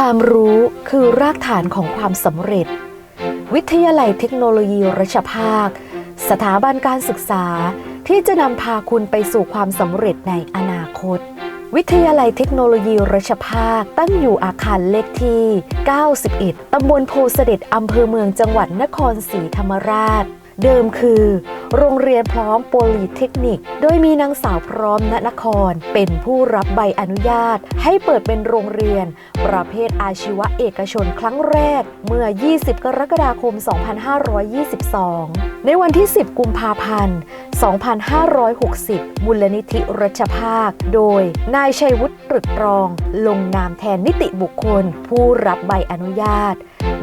ความรู้คือรากฐานของความสำเร็จ วิทยาลัยเทคโนโลยีรัชภาค สถาบันการศึกษาที่จะนำพาคุณไปสู่ความสำเร็จในอนาคต วิทยาลัยเทคโนโลยีรัชภาคตั้งอยู่อาคารเลขที่ 91 ตำบลโพเสด็จอำเภอเมืองจังหวัดนครศรีธรรมราช เดิมคือ โรงเรียนพร้อมโปลีเทคนิค โดยมีนางสาวพร้อมณนคร เป็นผู้รับใบอนุญาต ให้เปิดเป็นโรงเรียน ประเภทอาชีวะเอกชนครั้งแรก เมื่อ 20 กรกฎาคม 2522 ในวันที่ 10 กุมภาพันธ์ 2560 มูลนิธิรัชภาค โดย นายชัยวุฒิตรึกรอง ลงนามแทนนิติบุคคล ผู้รับใบอนุญาต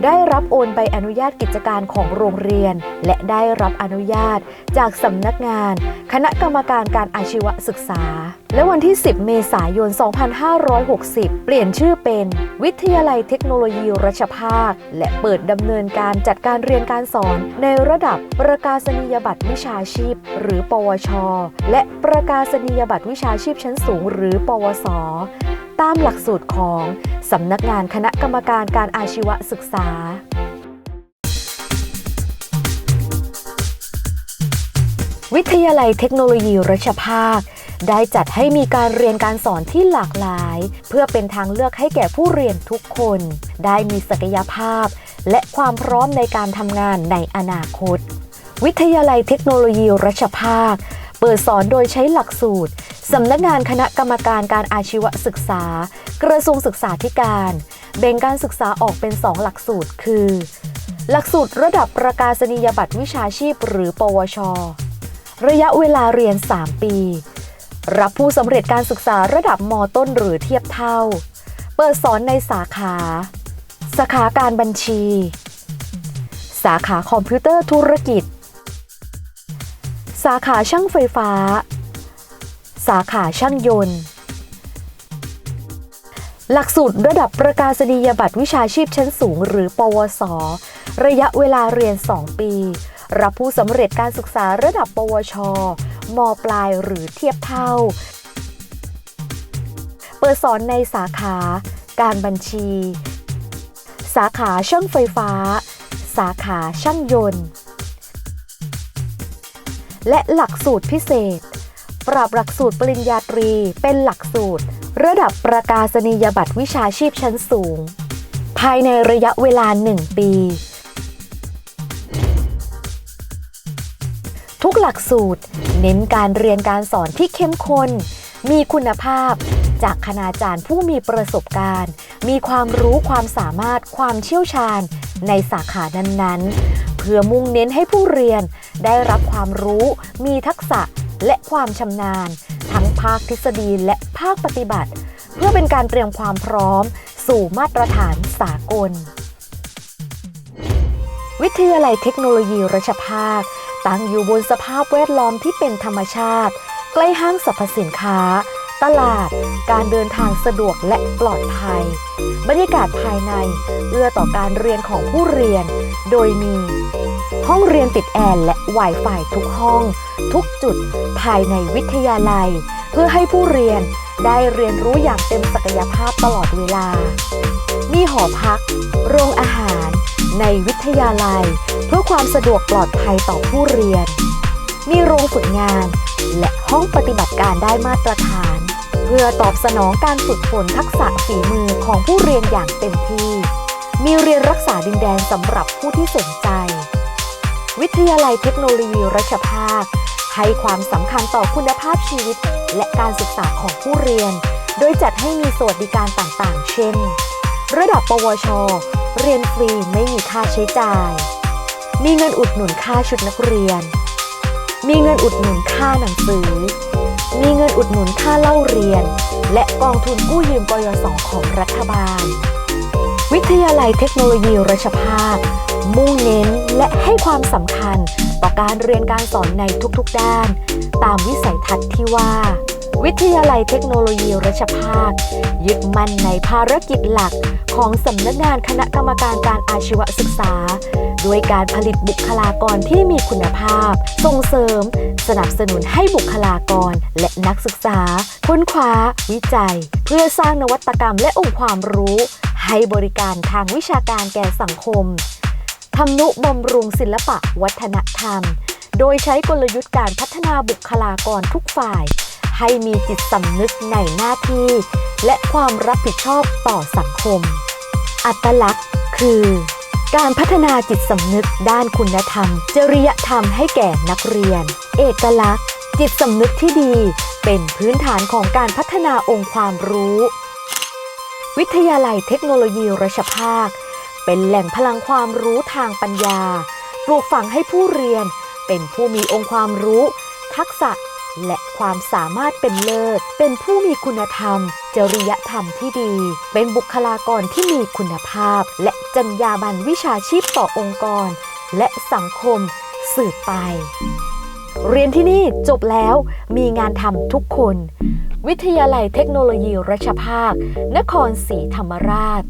ได้รับโอนใบอนุญาตกิจการของโรงเรียน และได้รับอนุญาตจากสำนักงาน คณะกรรมการการอาชีวศึกษา และวันที่ 10 เมษายน 2560 เปลี่ยนชื่อเป็น วิทยาลัยเทคโนโลยีรัชภาค และเปิดดำเนินการจัดการเรียนการสอนในระดับประกาศนียบัตรวิชาชีพหรือือปวช และประกาศนียบัตรวิชาชีพชั้นสูง หรือ ปวส ตามหลักสูตรของสำนักงานคณะกรรมการการอาชีวศึกษาวิทยาลัยเทคโนโลยีรัชภาค ได้จัดให้มีการเรียนการสอนที่หลากหลาย เพื่อเป็นทางเลือกให้แก่ผู้เรียนทุกคน ได้มีศักยภาพ และความพร้อมในการทำงานในอนาคต วิทยาลัยเทคโนโลยีรัชภาค เปิดสอนโดยใช้หลักสูตร สำนักงานคณะกรรมการการอาชีวศึกษา กระทรวงศึกษาธิการ แบ่งการศึกษาออกเป็น 2 หลักสูตร คือ หลักสูตรระดับประกาศนียบัตรวิชาชีพ หรือ ปวช ระยะเวลาเรียน 3 ปี รับผู้สำเร็จการศึกษาระดับมต้นหรือเทียบเท่า เปิดสอนในสาขา สาขาการบัญชี สาขาคอมพิวเตอร์ธุรกิจ สาขาช่างไฟฟ้า สาขาช่างยนต์ หลักสูตรระดับประกาศนียบัตรวิชาชีพชั้นสูง หรือ ปวส ระยะเวลาเรียน 2 ปี รับผู้สำเร็จการศึกษาระดับ ปวช มปลายหรือเทียบเท่า เปิดสอนในสาขา การบัญชี สาขาช่างไฟฟ้า สาขาช่างยนต์ และหลักสูตรพิเศษ ปรับหลักสูตรปริญญาตรี เป็นหลักสูตร ระดับประกาศนียบัตรวิชาชีพชั้นสูง ภายในระยะเวลา 1 ปี ทุกหลักสูตร เน้นการเรียนการสอนที่เข้มข้น มีคุณภาพ จากคณาจารย์ผู้มีประสบการณ์ มีความรู้ความสามารถความเชี่ยวชาญในสาขานั้นๆ เพื่อมุ่งเน้นให้ผู้เรียนได้รับความรู้ มีทักษะและความชำนาญ ทั้งภาคทฤษฎีและภาคปฏิบัติ เพื่อเป็นการเตรียมความพร้อม สู่มาตรฐานสากล วิทยาลัยเทคโนโลยีรัชภาค ตั้งอยู่บนสภาพแวดล้อมที่เป็นธรรมชาติ ใกล้ห้างสรรพสินค้า ตลาด การเดินทางสะดวกและปลอดภัย บรรยากาศภายในเอื้อต่อการเรียนของผู้เรียน โดยมี ห้องเรียนติดแอร์และ Wi-Fi ทุกห้อง ทุกจุดภายในวิทยาลัย เพื่อให้ผู้เรียนได้เรียนรู้อย่างเต็มศักยภาพตลอดเวลา มีหอพัก โรงอาหาร ในวิทยาลัย เพื่อความสะดวกปลอดภัยต่อผู้เรียน มีโรงฝึกงาน และห้องปฏิบัติการได้มาตรฐาน พื่อตอบสนองการฝึกฝนทักษะฝีมือของผู้เรียนอย่างเต็มที่ มีเรียนรักษาดินแดนสำหรับผู้ที่สนใจ วิทยาลัยเทคโนโลยีรัชภาค ให้ความสำคัญต่อคุณภาพชีวิต และการศึกษาของผู้เรียน โดยจัดให้มีสวัสดิการต่างๆ เช่น ระดับปวช เรียนฟรีไม่มีค่าใช้จ่าย มีเงินอุดหนุนค่าชุดนักเรียน มีเงินอุดหนุนค่าหนังสือ มีเงินอุดหนุนค่าเล่าเรียน และกองทุนกู้ยืมปยสของรัฐบาล วิทยาลัยเทคโนโลยีรัชภาค มุ่งเน้นและให้ความสำคัญต่อการเรียนการสอนในทุกๆด้าน ตามวิสัยทัศน์ที่ว่า วิทยาลัยเทคโนโลยีรัชภาค ยึดมั่นในภารกิจหลักของสำนักงานคณะกรรมการการอาชีวศึกษา ด้วยการผลิตบุคลากรที่มีคุณภาพ ส่งเสริม สนับสนุนให้บุคลากรและนักศึกษา ค้นคว้า วิจัย เพื่อสร้างนวัตกรรมและองค์ความรู้ ให้บริการทางวิชาการแก่สังคมทำนุบำรุงศิลปะวัฒนธรรม โดยใช้กลยุทธ์การพัฒนาบุคลากรทุกฝ่าย ให้มีจิตสำนึกในหน้าที่ และความรับผิดชอบต่อสังคม อัตลักษณ์ คือ การพัฒนาจิตสำนึกด้านคุณธรรม จริยธรรมให้แก่นักเรียน เอกลักษณ์ จิตสำนึกที่ดีเป็นพื้นฐานของการพัฒนาองค์ความรู้ วิทยาลัยเทคโนโลยีรัชภาค เป็นแหล่งพลังความรู้ทางปัญญา ปลูกฝังให้ผู้เรียนเป็นผู้มีองค์ความรู้ ทักษะ และความสามารถเป็นเลิศ เป็นผู้มีคุณธรรม จริยธรรมที่ดี เป็นบุคลากรที่มีคุณภาพ และจรรยาบรรณวิชาชีพต่อองค์กร และสังคมสืบไป เรียนที่นี่จบแล้วมีงานทำทุกคน วิทยาลัยเทคโนโลยีรัชภาค นครศรีธรรมราช